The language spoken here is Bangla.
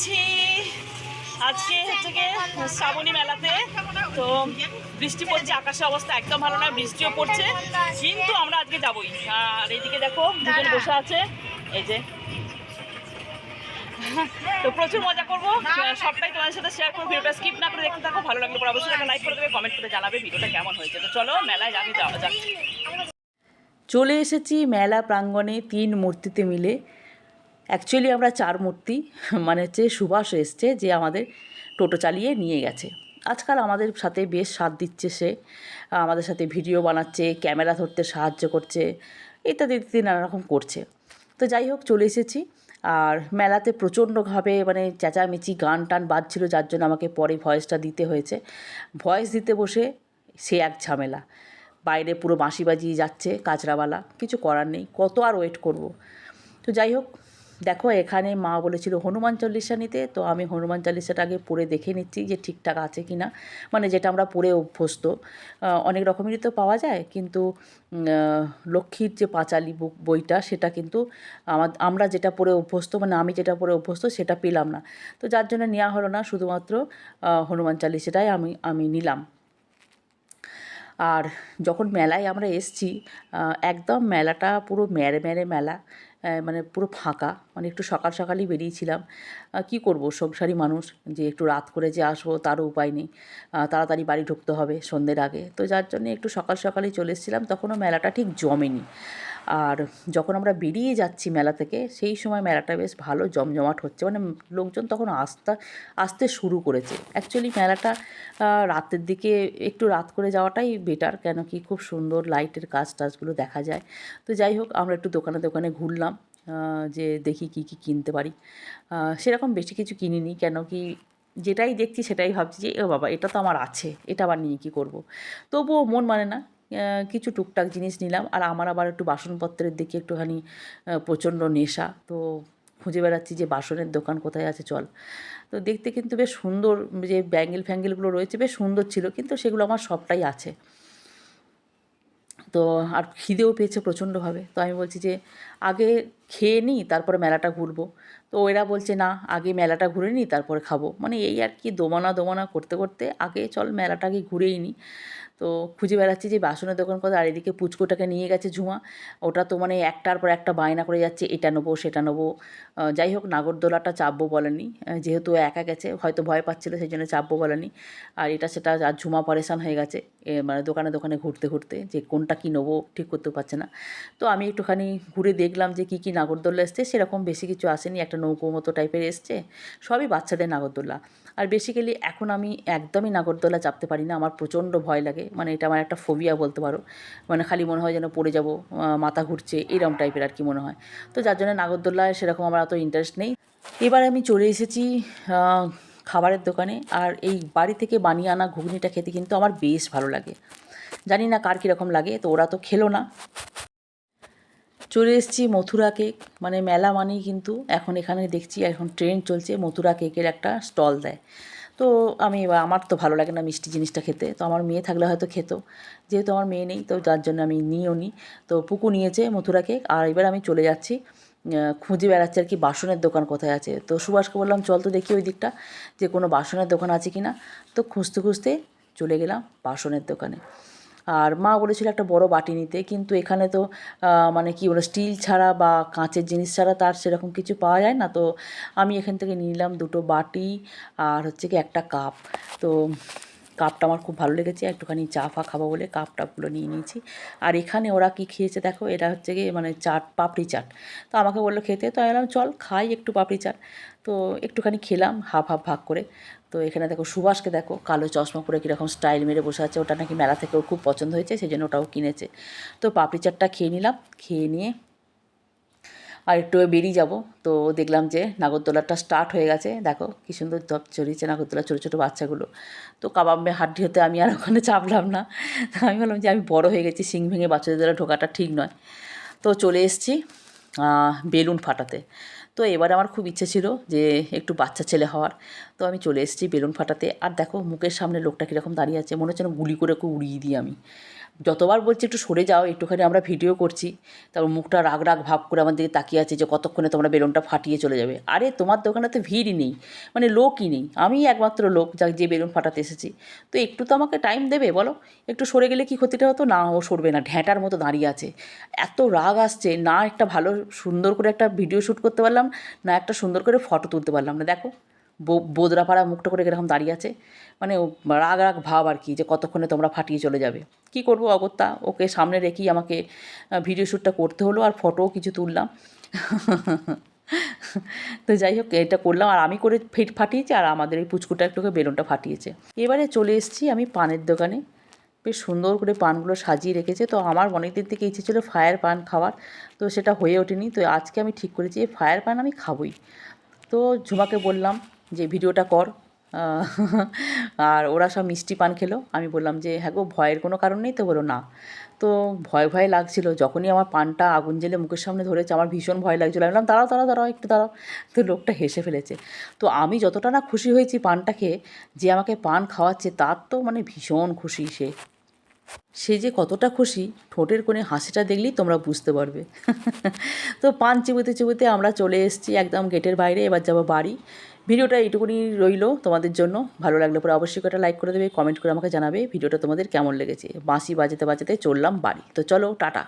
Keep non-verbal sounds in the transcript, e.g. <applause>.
যাচ্ছি আজকে হচ্ছে গিয়ে শ্রাবণী মেলাতে। তো বৃষ্টি পড়ছে আকাশের অবস্থা একদম ভালো নয় বৃষ্টিও পড়ছে। কিন্তু আমরা আজকে যাবোই। আর এইদিকে দেখো দুজন বসে আছে। এই যে। তো প্রচুর মজা করব। সবটাই তোমাদের সাথে শেয়ার করব। ভিডিওটা স্কিপ না করে দেখতে থাকো ভালো লাগলে পরে অবশ্যই একটা লাইক করে দেবে কমেন্ট করে জানাবে ভিডিওটা কেমন হয়েছে। তো চলো মেলায় যাবি যাওয়া যাক। চলে এসেছি মেলা প্রাঙ্গণে তিন মূর্তিতে মিলে। অ্যাকচুয়ালি আমরা চার মূর্তি <laughs> মানে হচ্ছে সুভাষ এসছে যে আমাদের টোটো চালিয়ে নিয়ে গেছে। আজকাল আমাদের সাথে বেশ সাথ দিচ্ছে সে। আমাদের সাথে ভিডিও বানাচ্ছে, ক্যামেরা ধরতে সাহায্য করছে, ইত্যাদি ইত্যাদি নানা রকম করছে। তো যাই হোক, চলে এসেছি। আর মেলাতে প্রচণ্ডভাবে মানে চেঁচামেচি গান টান বাজছিল, যার জন্য আমাকে পরে ভয়েসটা দিতে হয়েছে। ভয়েস দিতে বসে সে এক ঝামেলা। বাইরে পুরো বাঁশি বাজিয়ে যাচ্ছে কাঁচরাওয়ালা। কিছু করার নেই। কত আর ওয়েট করব? তো যাই হোক দেখো, এখানে মা বলেছিল হনুমান চল্লিশা নিতে, তো আমি হনুমান চল্লিশাটা আগে পড়ে দেখে নিচ্ছি যে ঠিকঠাক আছে কি না মানে যেটা আমরা পড়ে অভ্যস্ত। অনেক রকমেরই তো পাওয়া যায়, কিন্তু লক্ষ্মীর যে পাঁচালি বুক বইটা, সেটা কিন্তু আমার আমরা যেটা পড়ে অভ্যস্ত মানে আমি যেটা পড়ে অভ্যস্ত, সেটা পেলাম না। তো যার জন্য নেওয়া হলো না, শুধুমাত্র হনুমান চালিশাটাই আমি আমি নিলাম। আর যখন মেলায় আমরা এসছি একদম মেলাটা পুরো ম্যারে ম্যারে মেলা মানে পুরো ফাঁকা মানে একটু সকাল সকালই বেরিয়েছিলাম। কি করব, সংসারী মানুষ, যে একটু রাত করে যে আসব তারও উপায় নেই। তাড়াতাড়ি বাড়ি ঢুকতে হবে সন্ধ্যের আগে। তো যার জন্য একটু সকাল সকালই চলে এসেছিলাম, তখনও মেলাটা ঠিক জমেনি। আর যখন আমরা বেরিয়ে যাচ্ছি মেলা থেকে, সেই সময় মেলাটা বেশ ভালো জমজমাট হচ্ছে। মানে লোকজন তখন আসতে আসতে শুরু করেছে। অ্যাকচুয়ালি মেলাটা রাতের দিকে একটু রাত করে যাওয়াটাই বেটার কেন কি খুব সুন্দর লাইটের কাজ টাজগুলো দেখা যায়। তো যাই হোক, আমরা একটু দোকানে দোকানে ঘুরলাম যে দেখি কি কি কিনতে পারি। সেরকম বেশি কিছু কিনিনি কেন কি যেটাই দেখছি সেটাই ভাবছি যে ও বাবা, এটা তো আমার আছে, এটা আবার নিয়ে কী করব? তবুও মন মানে না কিছু টুকটাক জিনিস নিলাম। আর আমার আবার একটু বাসনপত্রের দিকে একটুখানি প্রচণ্ড নেশা। তো খুঁজে বেড়াচ্ছি যে বাসনের দোকান কোথায় আছে, চল। তো দেখতে কিন্তু বেশ সুন্দর, যে ব্যাঙ্গেল ফ্যাঙ্গেলগুলো রয়েছে, বেশ সুন্দর ছিল। কিন্তু সেগুলো আমার সবটাই আছে। তো আর খিদেও পেয়েছে প্রচণ্ডভাবে। তো আমি বলছি যে, আগে খেয়ে নিই, তারপরে মেলাটা ঘুরবো। তো এরা বলছে, না, আগে মেলাটা ঘুরে নিই, তারপরে খাব। মানে এই আর কি দোমানা দোমানা করতে করতে আগে চল মেলাটা আগে ঘুরেই নিই। তো খুঁজে বেড়াচ্ছি যে বাসনের দোকান কথা আর এদিকে পুচকোটাকে নিয়ে গেছে ঝুমা। ওটা তো মানে একটার পর একটা বায়না করে যাচ্ছে, এটা নেব, সেটা নেব। যাই হোক, নাগরদোলাটা চাপবো বলেনি। যেহেতু একা গেছে, হয়তো ভয় পাচ্ছিলো, সেই জন্য চাপবো বলেনি। আর এটা সেটা আর ঝুমা পরেশান হয়ে গেছে মানে দোকানে দোকানে ঘুরতে ঘুরতে, যে কোনটা কী নেব ঠিক করতে পারছে না। তো আমি একটুখানি ঘুরে দেখলাম যে কী কী নাগরদোল্লা এসছে, সেরকম বেশি কিছু আসেনি, একটা নৌকো মতো টাইপের এসছে, সবই বাচ্চাদের নাগরদোল্লা। আর বেসিক্যালি এখন আমি একদমই নাগরদোলা চাপতে পারি না, আমার প্রচণ্ড ভয় লাগে মানে এটা আমার একটা ফোবিয়া বলতে পারো মানে খালি মনে হয় যেন পড়ে যাব মাথা ঘুরছে, এরম টাইপের আর কি মনে হয়। তো যার জন্য নাগরদোল্লায় সেরকম আমার অত ইন্টারেস্ট নেই। এবার আমি চলে এসেছি খাবারের দোকানে, আর এই বাড়ি থেকে বানিয়ে আনা ঘুগনিটা খেতে কিন্তু আমার বেশ ভালো লাগে। জানি না কার কীরকম লাগে, তো ওরা তো খেলো না। চলে এসেছি মথুরা কেক। মানে মেলা মানেই কিন্তু এখন এখানে দেখছি, এখন ট্রেন্ড চলছে মথুরা কেকের একটা স্টল দেয়। তো আমি আমার তো ভালো লাগে না মিষ্টি জিনিসটা খেতে। তো আমার মেয়ে থাকলে হয়তো খেত। যেহেতু আমার মেয়ে নেই, তো যার জন্য আমি নিয়েও নিই তো পুকু নিয়েছে মথুরা কেক। আর এবার আমি চলে যাচ্ছি খুঁজে বেড়াচ্ছি আর কি বাসনের দোকান কোথায় আছে। তো সুভাষকে বললাম, চল তো দেখি ওই দিকটা, যে কোনো বাসনের দোকান আছে কি না তো খুঁজতে খুঁজতে চলে গেলাম বাসনের দোকানে। আর মা বলেছিল একটা বড় বাটি নিতে, কিন্তু এখানে তো মানে কি বলে, স্টিল ছাড়া বা কাঁচের জিনিস ছাড়া তার সেরকম কিছু পাওয়া যায় না। তো আমি এখান থেকে নিলাম দুটো বাটি আর হচ্ছে কি একটা কাপ। তো কাপটা আমার খুব ভালো লেগেছে, একটুখানি চা ফা খাব বলে কাপ টাপগুলো নিয়ে নিয়েছি। আর এখানে ওরা কি খেয়েছে দেখো এটা হচ্ছে কি মানে চাট, পাপড়ি চাট। তো আমাকে বলল খেতে, তো আমি চল খাই একটু পাপড়ি চাট। তো একটুখানি খেলাম, হাফ হাফ ভাগ করে। তো এখানে দেখো সুভাষকে দেখো, কালো চশমা পরে কীরকম স্টাইল মেরে বসে আছে। ওটা নাকি মেলা থেকে ওর খুব পছন্দ হয়েছে, সেই জন্য ওটাও কিনেছে। তো পাপড়ি চাটটা খেয়ে নিলাম, খেয়ে নিয়ে আর একটু বেরিয়ে যাব। তো দেখলাম যে নাগরদোলাটা স্টার্ট হয়ে গেছে। দেখো কী সুন্দর ধপ চড়িয়েছে নাগরদোলার ছোটো ছোটো বাচ্চাগুলো। তো কাবাবে হাড্ডি হতে আমি আর ওখানে চাপলাম না। আমি বললাম যে আমি বড় হয়ে গেছি সিং ভেঙে বাচ্চাদের ঢোকাটা ঠিক নয়। তো চলে এসছি বেলুন ফাটাতে। তো এবার আমার খুব ইচ্ছে ছিল যে একটু বাচ্চা ছেলে হওয়ার। তো আমি চলে এসেছি বেলুন ফাটাতে। আর দেখো, মুখের সামনে লোকটা কীরকম দাঁড়িয়ে আছে, মনে হচ্ছে গুলি করে ওকে উড়িয়ে দিই আমি। যতবার বলছি একটু সরে যাও, একটুখানি আমরা ভিডিও করছি। তারপর মুখটা রাগ রাগ ভাব করে আমার দিকে তাকিয়ে আছে যে কতক্ষণে তোমরা বেলুনটা ফাটিয়ে চলে যাবে। আরে, তোমার দোকানে তো ভিড়ই নেই মানে লোকই নেই। আমি একমাত্র লোক যা যে বেলুন ফাটাতে এসেছি। তো একটু তো আমাকে টাইম দেবে, বলো? একটু সরে গেলে কি ক্ষতিটা হতো? না, ও সরবে না, ঢ্যাঁটার মতো দাঁড়িয়ে আছে। এত রাগ আসছে, না একটা ভালো, সুন্দর করে একটা ভিডিও শ্যুট করতে পারলাম। না একটা সুন্দর করে ফটো তুলতে পারলাম না। দেখো বোদরাপাড়া মুখটা করে এরকম দাঁড়িয়ে আছে। মানে রাগ রাগ ভাব আর কি, যে কতক্ষণে তোমরা ফাটিয়ে চলে যাবে। কি করব অগত্যা? ওকে সামনে রেখেই আমাকে ভিডিও শ্যুটটা করতে হলো আর ফটোও কিছু তুললাম। তো যাই হোক, এটা করলাম আর আমি করে ফিট ফাটিয়েছি আর আমাদের এই পুচকুটা একটুকে বেলুনটা ফাটিয়েছে। এবারে চলে এসেছি আমি পানের দোকানে। বেশ সুন্দর করে পানগুলো সাজিয়ে রেখেছে। তো আমার অনেক দিন থেকে ইচ্ছে ছিল ফায়ার পান খাওয়ার, তো সেটা হয়ে ওঠেনি। তো আজকে আমি ঠিক করেছি, এই ফায়ার পান আমি খাবই। তো ঝুমাকে বললাম যে, ভিডিওটা কর। আর ওরা সব মিষ্টি পান খেলো। আমি বললাম যে হ্যাঁ গো, ভয়ের কোনো কারণ নেই? তো বলো না। তো ভয় ভয় লাগছিল। যখনই আমার পানটা আগুন জেলে মুখের সামনে ধরেছে, আমার ভীষণ ভয় লাগছিল। আমি বললাম, দাঁড়াও দাঁড়াও দাঁড়াও, একটু দাঁড়াও। তো লোকটা হেসে ফেলেছে। তো আমি যতটা না খুশি হয়েছি পানটা খেয়ে যে আমাকে পান খাওয়াচ্ছে, তার তো মানে ভীষণ খুশি সে। সে যে কতটা খুশি, ঠোঁটের কোণে হাসিটা দেখলেই তোমরা বুঝতে পারবে। তো পান চিবুতে চিবুতে আমরা চলে এসেছি একদম গেটের বাইরে, এবার যাব বাড়ি। ভিডিওটা এইটুকুনি রইল তোমাদের জন্য। ভালো লাগলে পরে অবশ্যই একটা লাইক করে দেবে কমেন্ট করে আমাকে জানাবে ভিডিওটা তোমাদের কেমন লেগেছে। বাঁশি বাজাতে বাজাতে চললাম বাড়ি। তো চলো, টাটা।